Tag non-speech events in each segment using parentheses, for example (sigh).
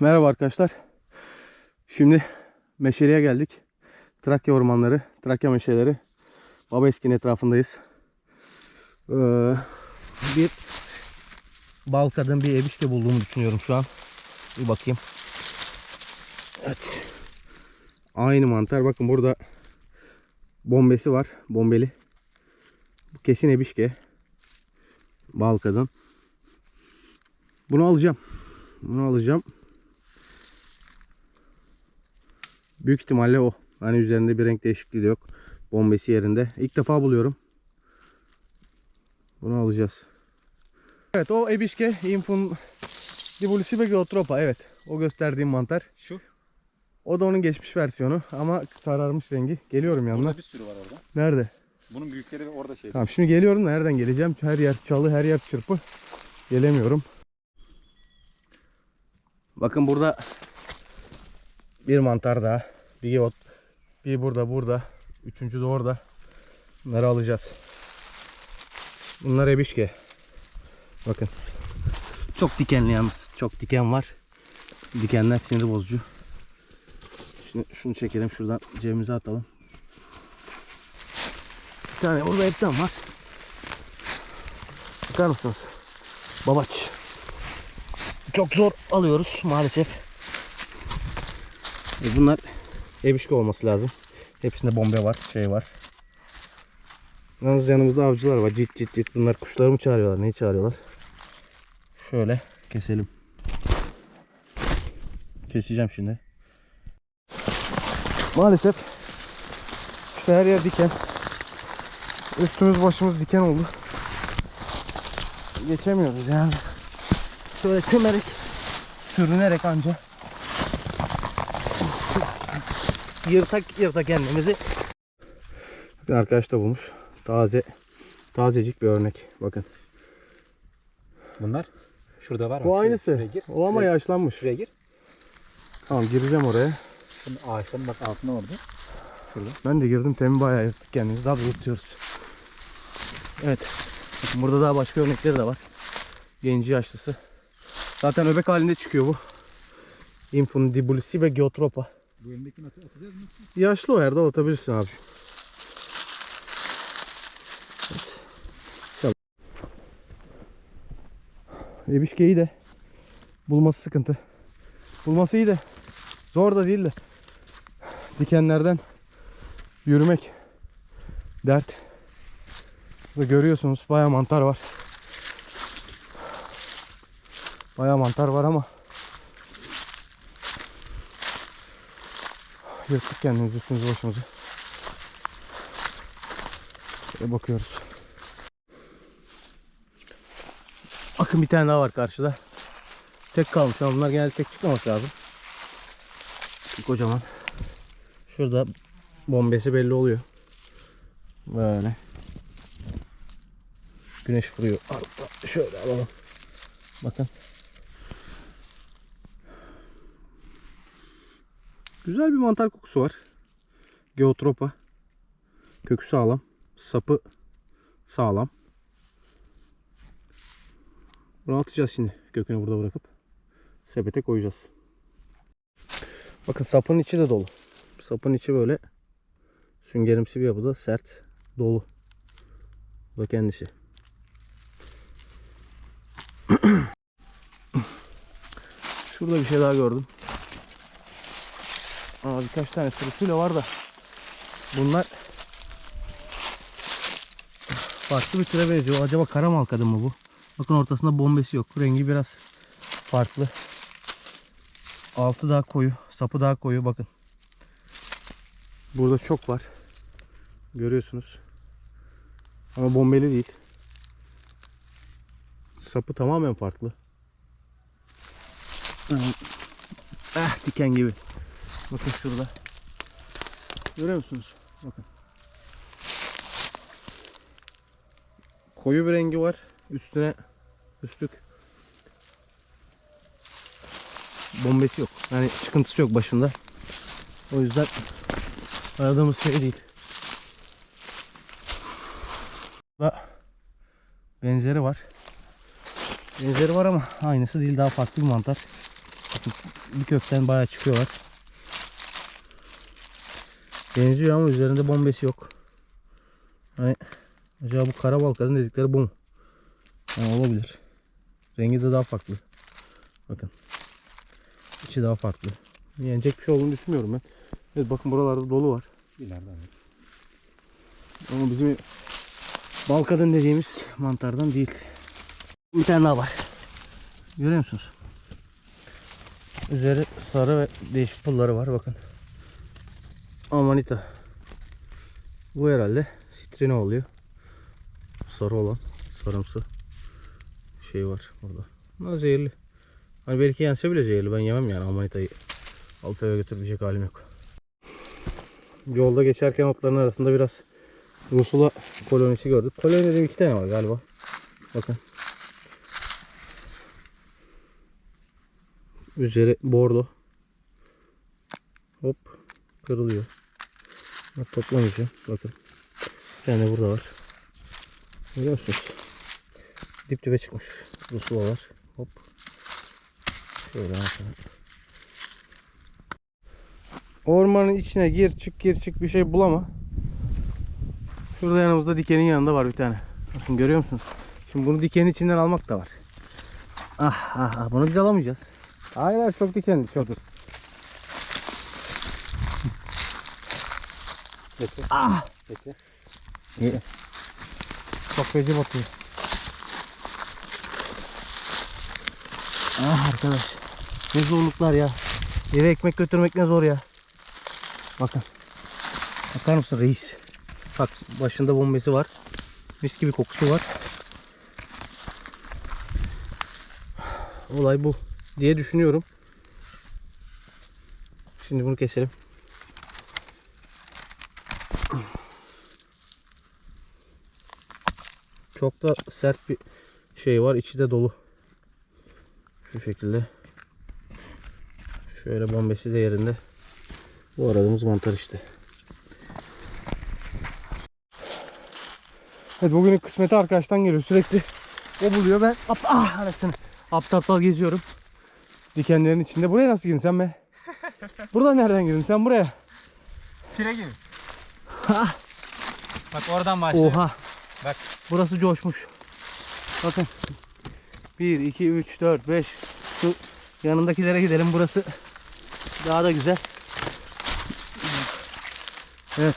Merhaba arkadaşlar. Şimdi meşeleye geldik. Trakya ormanları, Trakya meşeleri. Baba Eski'nin etrafındayız. Ee, bir bal kadın bir ebişke bulduğumu düşünüyorum şu an. Bir bakayım. Evet. Aynı mantar. Bakın burada bombesi var. Bombeli. Bu kesin ebişke. Bal kadın. Bunu alacağım. Bunu alacağım. Büyük ihtimalle o. Hani üzerinde bir renk değişikliği de yok. Bombesi yerinde. İlk defa buluyorum. Bunu alacağız. Evet o ebişke infun dibulisi ve geotropa. Evet. O gösterdiğim mantar. Şu. O da onun geçmiş versiyonu ama sararmış rengi. Geliyorum yanına. Burada bir sürü var orada. Nerede? Bunun büyükleri orada şey. Tamam şimdi geliyorum da nereden geleceğim? Her yer çalı, her yer çırpı. Gelemiyorum. Bakın burada bir mantar daha. Bir yot. Bir burada burada. Üçüncü de orada. Bunları alacağız. Bunlar ebişke. Bakın. Çok dikenli yalnız. Çok diken var. Dikenler sinir bozucu. Şimdi şunu çekelim şuradan cebimize atalım. Bir tane burada hepten var. Bakar mısınız? Babaç. Çok zor alıyoruz maalesef. E bunlar ebişke olması lazım. Hepsinde bombe var, şey var. Yalnız yanımızda avcılar var. Cit cit cit. Bunlar kuşları mı çağırıyorlar? Neyi çağırıyorlar? Şöyle keselim. Keseceğim şimdi. Maalesef işte her yer diken. Üstümüz başımız diken oldu. Geçemiyoruz yani. Şöyle kömerek, sürünerek anca. Yırtak yırtak kendimizi. Bir arkadaş da bulmuş. Taze, tazecik bir örnek. Bakın. Bunlar. Şurada var. Bu Şuraya- aynısı. Şuraya gir. O ama Şuraya- yaşlanmış. Şuraya gir. Tamam gireceğim oraya. Şimdi ağaçların bak altında orada. Şurada. Ben de girdim. Temin bayağı yırttık kendimizi. Daha da yırtıyoruz. Evet. Bakın burada daha başka örnekleri de var. Genci yaşlısı. Zaten öbek halinde çıkıyor bu. Infundibulisi ve Geotropa. Bu elindekini at atacağız mı? Yaşlı o Erdal atabilirsin abi. Evet. Ebişkeyi de bulması sıkıntı. Bulması iyi de zor da değil de dikenlerden yürümek dert. Burada görüyorsunuz baya mantar var. Baya mantar var ama Yırttık kendimizi üstümüzü başımızı. Şöyle bakıyoruz. Bakın bir tane daha var karşıda. Tek kalmış ama bunlar genelde tek çıkmaması lazım. Kocaman. Şurada bombesi belli oluyor. Böyle. Güneş vuruyor. Şöyle alalım. Bakın. Güzel bir mantar kokusu var. Geotropa. Kökü sağlam. Sapı sağlam. Bunu atacağız şimdi. Kökünü burada bırakıp sepete koyacağız. Bakın sapın içi de dolu. Sapın içi böyle süngerimsi bir yapıda sert dolu. Bu da kendisi. (clears throat) Şurada bir şey daha gördüm. Aa, birkaç tane sürüsüyle var da bunlar farklı bir türe benziyor. Acaba kara malkadın mı bu? Bakın ortasında bombesi yok. Rengi biraz farklı. Altı daha koyu. Sapı daha koyu. Bakın. Burada çok var. Görüyorsunuz. Ama bombeli değil. Sapı tamamen farklı. Ah diken gibi. Bakın şurada. Görüyor musunuz? Bakın. Koyu bir rengi var. Üstüne üstlük bombesi yok. Yani çıkıntısı yok başında. O yüzden aradığımız şey değil. Burada benzeri var. Benzeri var ama aynısı değil. Daha farklı bir mantar. Bir kökten bayağı çıkıyorlar. Benziyor ama üzerinde bombesi yok. Hani acaba bu kara balkanın dedikleri bu mu? Ha, olabilir. Rengi de daha farklı. Bakın. İçi daha farklı. Yenecek bir şey olduğunu düşünmüyorum ben. Evet bakın buralarda dolu var. İleride evet. Ama bizim balkadın dediğimiz mantardan değil. Bir tane daha var. Görüyor musunuz? Üzeri sarı ve değişik pulları var bakın. Amanita. Bu herhalde sitrina oluyor. Sarı olan sarımsı şey var burada. Bunlar zehirli. Hani belki yense bile zehirli. Ben yemem yani amanitayı. Alıp eve götürebilecek halim yok. Yolda geçerken otların arasında biraz Rusula kolonisi gördük. Koloni dediğim iki tane var galiba. Bakın. Üzeri bordo. Hop. Kırılıyor. Bak toplamayacağım. Bakın. Bir tane burada var. Görüyor musunuz? Dip dibe çıkmış. Rusulalar. Hop. Şöyle mesela. Ormanın içine gir çık gir çık bir şey bulama. Şurada yanımızda dikenin yanında var bir tane. Bakın görüyor musunuz? Şimdi bunu dikenin içinden almak da var. Ah ah ah bunu biz alamayacağız. Hayır hayır çok dikenli çok. Bekle. Ah! Bekle. İyi. Çok feci batıyor. Ah arkadaş. Ne zorluklar ya. Eve ekmek götürmek ne zor ya. Bakın. Bakar mısın reis? Bak başında bombesi var. Mis gibi kokusu var. Olay bu diye düşünüyorum. Şimdi bunu keselim. Çok da sert bir şey var. İçi de dolu. Şu şekilde. Şöyle bombesi de yerinde. Bu aradığımız mantar işte. Evet bugünün kısmeti arkadaştan geliyor. Sürekli o buluyor. Ben ap ah arasını aptal aptal geziyorum. Dikenlerin içinde. Buraya nasıl girdin sen be? (laughs) Buradan nereden girdin sen buraya? Tire gibi. Ha. Bak oradan başlıyor. Oha. Bak. Burası coşmuş. Bakın. 1, 2, 3, 4, 5. Şu yanındakilere gidelim. Burası daha da güzel. Evet.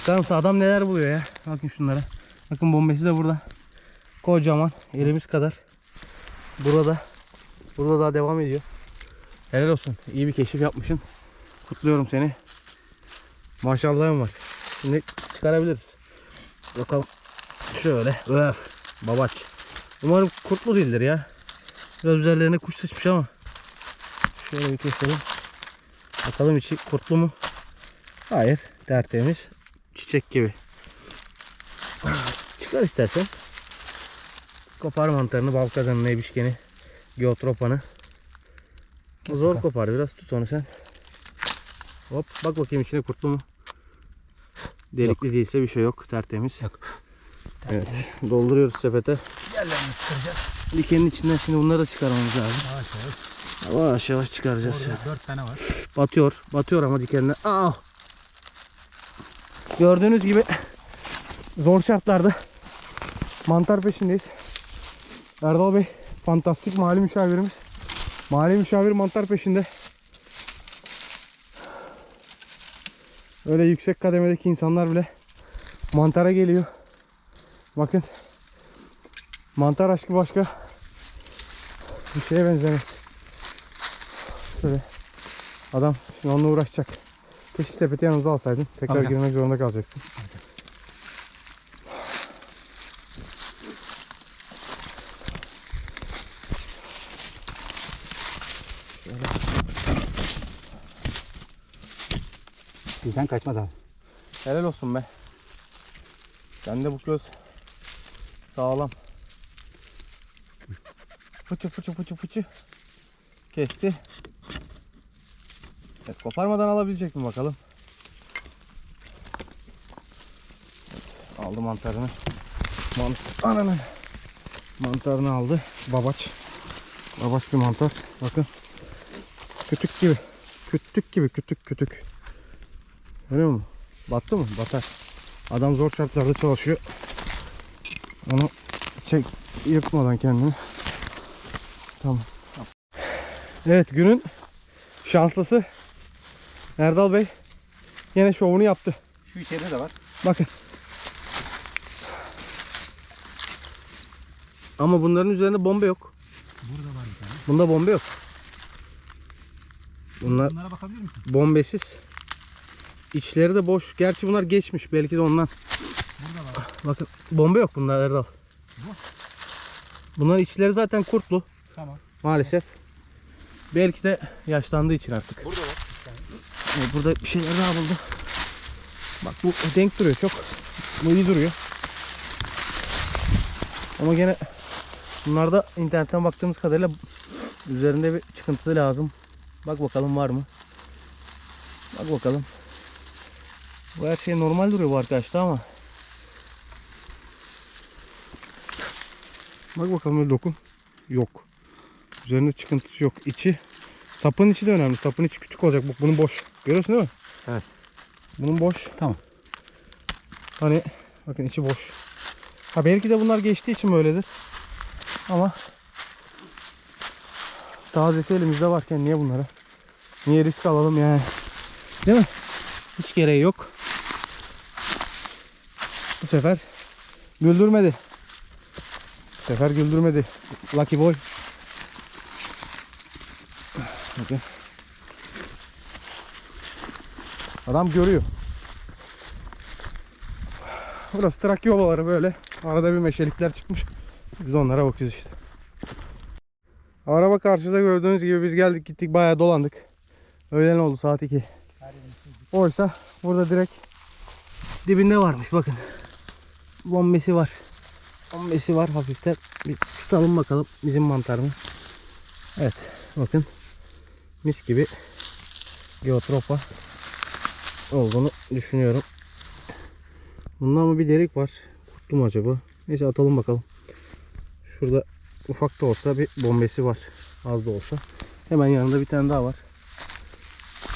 Bakar mısın adam neler buluyor ya. Bakın şunlara. Bakın bombesi de burada. Kocaman. Elimiz kadar. Burada. Burada daha devam ediyor. Helal olsun. İyi bir keşif yapmışsın. Kutluyorum seni. Maşallahım var. Şimdi çıkarabiliriz. Bakalım. Şöyle. Öf. Babaç. Umarım kurtlu değildir ya. Biraz üzerlerine kuş sıçmış ama. Şöyle bir keselim. Bakalım içi kurtlu mu? Hayır. Tertemiz. Çiçek gibi. (clears throat) Çıkar istersen. Kopar mantarını, bal kazanını, ebişkeni, geotropanı. Zor kopar. Biraz tut onu sen. Hop bak bakayım içine kurtlu mu? Delikli değilse bir şey yok. Tertemiz. Yok. Evet. Dolduruyoruz sepete. Yerlerini sıkıracağız. Dikenin içinden şimdi bunları da çıkarmamız lazım. Yavaş yavaş. Yavaş yavaş çıkaracağız. ya. Orada dört tane var. Batıyor. Batıyor ama dikenler. Aa! Gördüğünüz gibi zor şartlarda mantar peşindeyiz. Erdal Bey fantastik mali müşavirimiz. Mali müşavir mantar peşinde. Öyle yüksek kademedeki insanlar bile mantara geliyor. Bakın. Mantar aşkı başka bir şeye benzemez. Şöyle Adam şimdi onunla uğraşacak. Keşke sepeti yanımıza alsaydın. Tekrar Alacağım. girmek zorunda kalacaksın. Bizden kaçmaz abi. Helal olsun be. Sen de bu göz sağlam. Fıçı fıçı fıçı fıçı. Kesti. Evet, koparmadan alabilecek mi bakalım. Evet, aldı mantarını. Mant Ananı. Mantarını aldı. Babaç. Babaç bir mantar. Bakın. Kütük gibi. Kütük gibi kütük kütük. Görüyor musun? Battı mı? Batar. Adam zor şartlarda çalışıyor. Onu çek yırtmadan kendini. Tamam. Evet günün şanslısı Erdal Bey yine şovunu yaptı. Şu içeride de var. Bakın. Ama bunların üzerinde bomba yok. Burada var bir tane. Bunda bomba yok. Bunlar Bunlara bakabilir misin? bombesiz. İçleri de boş. Gerçi bunlar geçmiş. Belki de ondan. Burada var. Bakın bomba yok bunlar Erdal. Bu? Bunların içleri zaten kurtlu Tamam. maalesef. Belki de yaşlandığı için artık. Burada var. Burada bir şeyler daha buldu. Bak bu denk duruyor çok. Bu iyi duruyor. Ama gene bunlarda internetten baktığımız kadarıyla üzerinde bir çıkıntı lazım. Bak bakalım var mı? Bak bakalım. Bu her şey normal duruyor bu arkadaşta ama. Bak bakalım bir dokun. Yok. Üzerinde çıkıntısı yok. İçi sapın içi de önemli. Sapın içi küçük olacak. Bak bunun boş. Görüyorsun değil mi? Evet. Bunun boş. Tamam. Hani bakın içi boş. Ha belki de bunlar geçtiği için böyledir. Ama tazesi elimizde varken niye bunlara? Niye risk alalım yani? Değil mi? Hiç gereği yok. Bu sefer güldürmedi. Bu sefer güldürmedi. Lucky boy. Bakın. Adam görüyor. Burası Trakya ovaları böyle. Arada bir meşelikler çıkmış. Biz onlara bakıyoruz işte. Araba karşıda gördüğünüz gibi biz geldik gittik bayağı dolandık. Öğlen oldu saat 2. Oysa burada direkt dibinde varmış bakın. Bombesi var. Bombesi var hafiften. Bir tutalım bakalım bizim mantar mı? Evet bakın. Mis gibi geotropa olduğunu düşünüyorum. Bunda ama bir delik var. Kurtlu mu acaba? Neyse atalım bakalım. Şurada ufak da olsa bir bombesi var. Az da olsa. Hemen yanında bir tane daha var.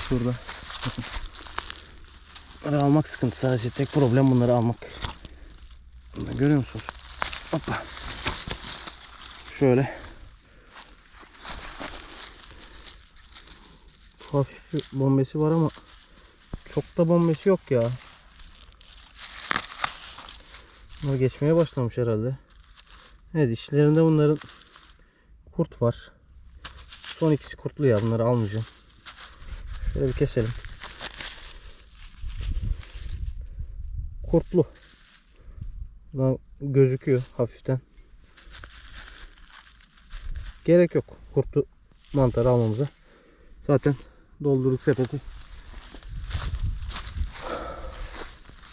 Şurada. Bakın. Bunları almak sıkıntı sadece. Tek problem bunları almak. Bunları görüyor musunuz? Hoppa. Şöyle. Hafif bir bombesi var ama çok da bombesi yok ya. Bunlar geçmeye başlamış herhalde. Evet içlerinde bunların kurt var. Son ikisi kurtlu ya bunları almayacağım. Şöyle bir keselim. Kurtlu. Bunlar gözüküyor hafiften. Gerek yok kurtlu mantarı almamıza. Zaten doldurduk sepeti.